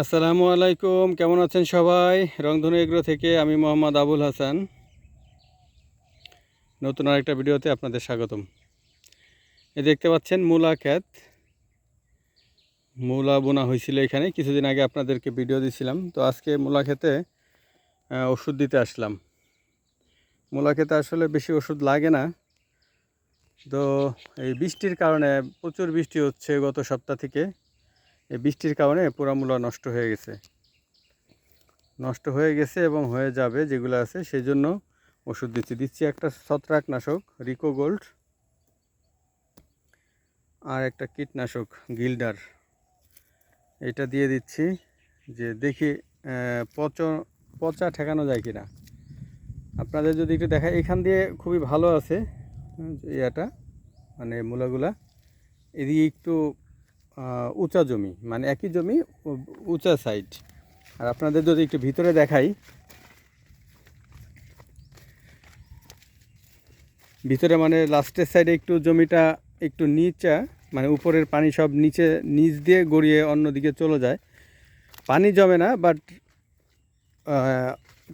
আসসালামু আলাইকুম, কেমন আছেন সবাই? রংধনু এগ্রো থেকে আমি মোহাম্মদ আবুল হাসান। নতুন আরেকটা ভিডিওতে আপনাদের স্বাগতম। এই দেখতে পাচ্ছেন মূলা ক্ষেত। মূলা বোনা হয়েছিল এখানে, কিছুদিন আগে আপনাদেরকে ভিডিও দিছিলাম। তো আজকে মূলা খেতে ওষুধ দিতে আসলাম। মূলা খেতে আসলে বেশি ওষুধ লাগে না। তো এই বৃষ্টির কারণে প্রচুর বৃষ্টি হচ্ছে গত সপ্তাহ থেকে। এই বৃষ্টির কারণে পুরা মূলা নষ্ট হয়ে গেছে। নষ্ট হয়ে গেছে এবং হয়ে যাবে যেগুলো আছে সেই জন্য ওষুধ দিচ্ছি। দিচ্ছি একটা ছত্রাকনাশক রিকো গোল্ড আর একটা কীটনাশক, গিল্ডার। এটা দিয়ে দিচ্ছি যে দেখি পচ, পচা ঠেকানো যায় কিনা। আপনাদের যদি একটু দেখা এখান দিয়ে খুবই ভালো আছে ইয়াটা মানে মূলাগুলা। এদিকে একটু উঁচা জমি মানে একই জমি উঁচা সাইড আর আপনাদের যদি একটু ভিতরে দেখাই, ভিতরে মানে লাস্টের সাইডে একটু জমিটা একটু নিচা মানে উপরের পানি সব নিচে, নিচ দিয়ে গড়িয়ে অন্যদিকে চলে যায়। পানি জমে না বাট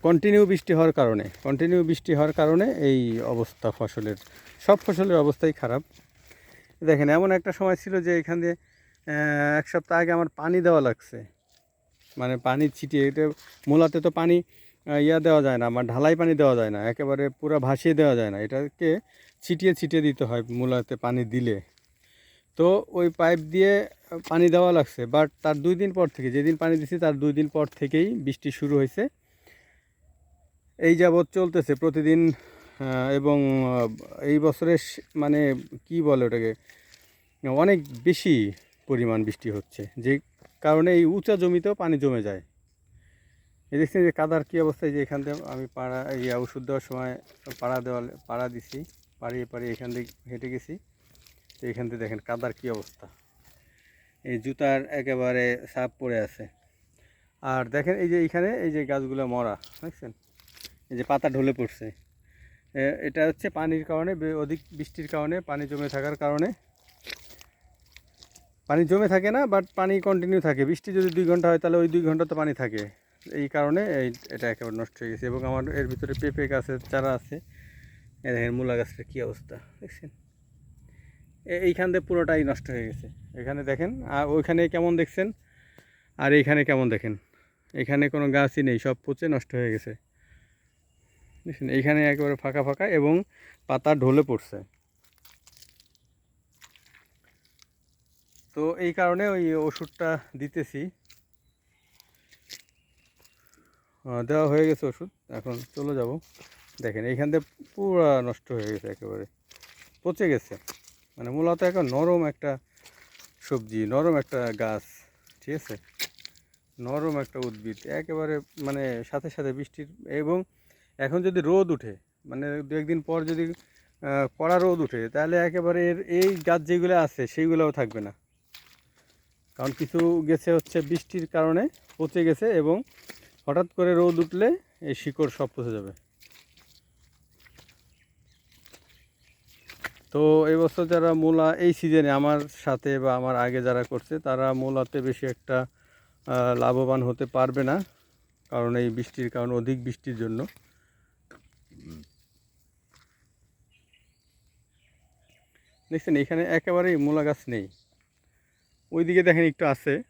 কন্টিনিউ বৃষ্টি হওয়ার কারণে কন্টিনিউ বৃষ্টি হওয়ার কারণে এই অবস্থা ফসলের, সব ফসলের অবস্থাই খারাপ। দেখেন, এমন একটা সময় ছিল যে এখান দিয়ে এক সপ্তাহ আগে আমার পানি দেওয়া লাগছে। মানে পানি ছিটিয়ে এটা মূলাতে তো পানি ইয়া দেওয়া যায় না, আমার ঢালাই পানি দেওয়া যায় না, একেবারে পুরো ভাসিয়ে দেওয়া যায় না। এটাকে ছিটিয়ে ছিটিয়ে দিতে হয় মূলাতে পানি দিলে। তো ওই পাইপ দিয়ে পানি দেওয়া লাগছে বাট তার দুই দিন পর থেকে, যেদিন পানি দিছি তার দুই দিন পর থেকেই বৃষ্টি শুরু হয়েছে। এই যাবৎ চলতেছে প্রতিদিন এবং এই বছরের মানে কি বলে ওটাকে, অনেক বেশি। পরিমাণ বৃষ্টি হচ্ছে। যে কারণে এই উঁচা জমিতেও পানি জমে যায়। এই দেখছেন যে কাদার কী অবস্থায় যে এখান থেকে আমি পাড়া, এই ওষুধ দেওয়ার সময় পাড়া দেওয়ালে, পাড়া দিছি, পাড়িয়ে পাড়িয়ে এখান থেকে হেঁটে গেছি। তো এখান থেকে দেখেন কাদার কী অবস্থা। এই জুতার একেবারে সাপ পড়ে আছে। আর দেখেন এই যে এইখানে এই যে গাছগুলো মরা, দেখছেন? এই যে পাতা ঢলে পড়ছে। এটা হচ্ছে পানির কারণে অধিক বৃষ্টির কারণে, পানি জমে থাকার কারণে পানি জমে থাকে না বাট পানি কন্টিনিউ থাকে। বৃষ্টি যদি দুই ঘণ্টা হয়, তাহলে ওই দুই ঘণ্টা তো পানি থাকে। এই কারণে এই, এটা একেবারে নষ্ট হয়ে গেছে। এবং আমার এর ভিতরে পেঁপে গাছের চারা আছে। দেখেন, মূলা গাছের কী অবস্থা, দেখছেন? এইখান দিয়ে পুরোটাই নষ্ট হয়ে গেছে। এখানে দেখেন, আর ওইখানে কেমন দেখছেন? আর এইখানে কেমন দেখেন? এখানে কোনো গাছই নেই, সব পচে নষ্ট হয়ে গেছে। দেখছেন, এইখানে একেবারে ফাঁকা ফাঁকা এবং পাতা ঢলে পড়ছে। তো এই কারণে ওই ওষুধটা দিতেছি। দেওয়া হয়ে গেছে ওষুধ, এখন চলে যাব। দেখেন, এইখান থেকে পুরো নষ্ট হয়ে গেছে একেবারে, পচে গেছে। মানে মূলত এখন নরম একটা সবজি, নরম একটা গাছ, ঠিক আছে? নরম একটা উদ্ভিদ, একেবারে মানে সাথে সাথে বৃষ্টির, এবং এখন যদি রোদ উঠে মানে দু একদিন পর যদি কড়া রোদ উঠে, তাহলে একেবারে এর এই গাছ যেগুলো আছে, সেইগুলোও থাকবে না। কারণ কিছু গেছে হচ্ছে বৃষ্টির কারণে পচে গেছে এবং হঠাৎ করে রোদ উঠলে এই শিকড় সব পচে যাবে। তো এই বছর যারা মূলা এই সিজনে আমার সাথে বা আমার আগে যারা করছে, তারা মূলাতে বেশি একটা লাভবান হতে পারবে না কারণ এই বৃষ্টির কারণ, অধিক বৃষ্টির জন্য। দেখছেন, এখানে একেবারেই মূলা গাছ নেই। ওইদিকে দেখেন একটু আছে।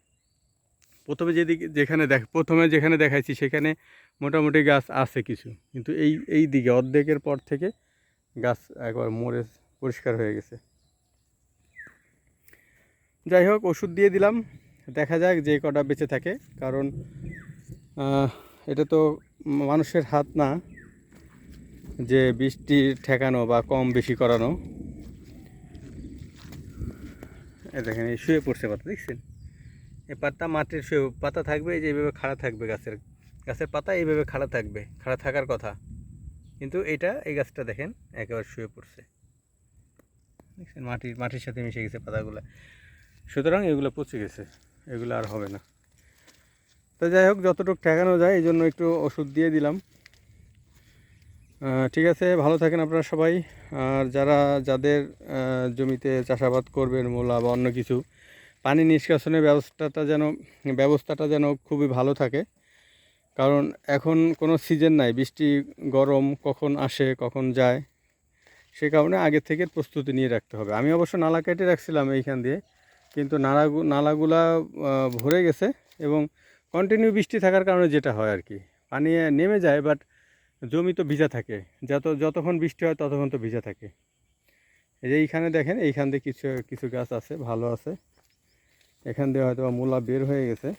প্রথমে যেদিকে যেখানে দেখ প্রথমে যেখানে দেখাইছি, সেখানে মোটামুটি গাছ আছে কিছু। কিন্তু এই এই দিকে অর্ধেকের পর থেকে গাছ একবার মরে পরিষ্কার হয়ে গেছে। যাই হোক, ওষুধ দিয়ে দিলাম। দেখা যাক যে কটা বেঁচে থাকে। কারণ এটা তো মানুষের হাত না। যে বৃষ্টি ঠেকানো বা কম বেশি করানো। দেখেন, এই শুয়ে পড়ছে পাতা, দেখছেন? এই পাতা মাটির শুয়ে, পাতা থাকবে, এই যে এইভাবে খাড়া থাকবে গাছের গাছের পাতা এইভাবে খাড়া থাকবে, খাড়া থাকার কথা। কিন্তু এটা, এই গাছটা দেখেন, একেবারে শুয়ে পড়ছে। দেখছেন মাটির মাটির সাথে মিশে গেছে পাতাগুলো। সুতরাং এগুলো পচে গেছে, এগুলো আর হবে না। তো যাই হোক, যতটুকু ঠেকানো যায়, এই জন্য একটু ওষুধ দিয়ে দিলাম। ঠিক আছে, ভালো থাকেন আপনারা সবাই। আর যারা, যাদের জমিতে চাষাবাদ করবেন, মূলা বা অন্য কিছু, পানি নিষ্কাশনের ব্যবস্থাটা যেন ব্যবস্থাটা যেন খুবই ভালো থাকে। কারণ এখন কোনো সিজন নাই, বৃষ্টি, গরম কখন আসে, কখন যায়, সে কারণে আগে থেকে প্রস্তুতি নিয়ে রাখতে হবে। আমি অবশ্য নালা কেটে রাখছিলাম এইখান দিয়ে, কিন্তু নালা নালাগুলা ভরে গেছে এবং কন্টিনিউ বৃষ্টি থাকার কারণে যেটা হয় আর কি, পানি নেমে যায় বাট জমি তো ভিজা থাকে। যত, যতক্ষণ বৃষ্টি হয় ততক্ষণ তো ভিজা থাকে। এই যে এইখানে দেখেন, এইখান দিয়ে কিছু কিছু গাছ আছে, ভালো আছে। এখান দিয়ে হয়তো মূলা বের হয়ে গেছে।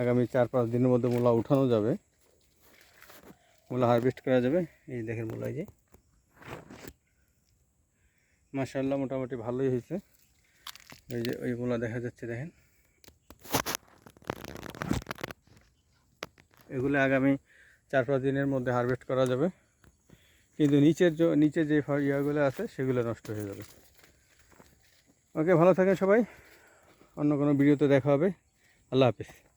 আগামী চার, পাঁচ দিনের মধ্যে মূলা উঠানো যাবে। মূলা হারভেস্ট করা যাবে। এই দেখেন মূলা যে। মাশাল্লাহ মোটামুটি ভালোই হয়েছে। এই যে, ওই মূলা দেখা যাচ্ছে, দেখেন। এগুলো আগামী চার পাঁচ দিনের মধ্যে হারভেস্ট করা যাবে। কিন্তু নিচের নিচে যে ইয়াগুলো আছে, সেগুলো নষ্ট হয়ে যাবে। ওকে ভালো থাকেন সবাই। অন্য কোনো ভিডিওতে দেখা হবে। আল্লাহ হাফিজ।